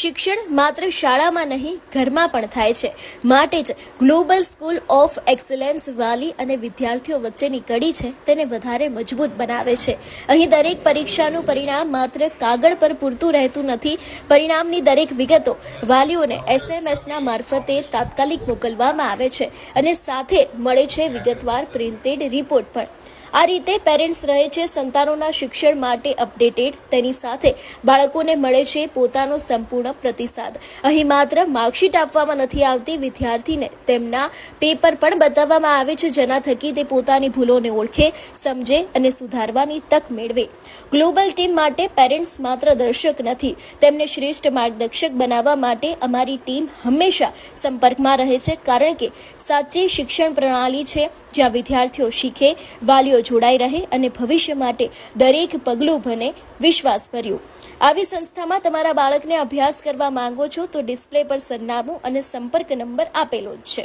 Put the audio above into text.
શિક્ષણ માત્ર શાળામાં નહીં, ઘરમાં પણ થાય છે. માટે જ ગ્લોબલ સ્કૂલ ઓફ એક્સલન્સ વાલી અને વિદ્યાર્થીઓ વચ્ચેની કડી છે, તેને વધારે મજબૂત બનાવે છે. અહીં દરેક પરીક્ષાનું પરિણામ માત્ર કાગળ પર પૂરતું રહેતું નથી. પરિણામની દરેક વિગતો વાલીઓને એસએમએસના મારફતે તાત્કાલિક મોકલવામાં આવે છે અને સાથે મળે છે વિગતવાર પ્રિન્ટેડ રિપોર્ટ પણ. આ રીતે પેરેન્ટ્સ રહે છે, સંતાનોના શિક્ષણ માટે અપડેટેડ તેની સાથે બાળકોને મળે છે પોતાનો સંપૂર્ણ પ્રતિસાદ. અહીં માત્ર માર્કશીટ આપવામાં નથી આવતી, વિદ્યાર્થીને તેમના પેપર પણ બતાવવામાં આવે છે, જેના થકી તે પોતાની ભૂલોને ઓળખે, સમજે અને સુધારવાની તક મેળવે. ગ્લોબલ ટીમ માટે પેરેન્ટ્સ માત્ર દર્શક નથી. તેમને શ્રેષ્ઠ માર્ગદર્શક બનાવવા માટે અમારી ટીમ હંમેશા સંપર્કમાં રહે છે, કારણ કે સાચી શિક્ષણ પ્રણાલી છે, જ્યાં વિદ્યાર્થીઓ શીખે, વાલીઓ જોડાઈ રહે અને ભવિષ્ય માટે દરેક પગલું બને વિશ્વાસ ભર્યું. આવી સંસ્થામાં તમારા બાળકને અભ્યાસ કરવા માંગો છો તો ડિસ્પ્લે પર સરનામું અને સંપર્ક નંબર આપેલો જ છે.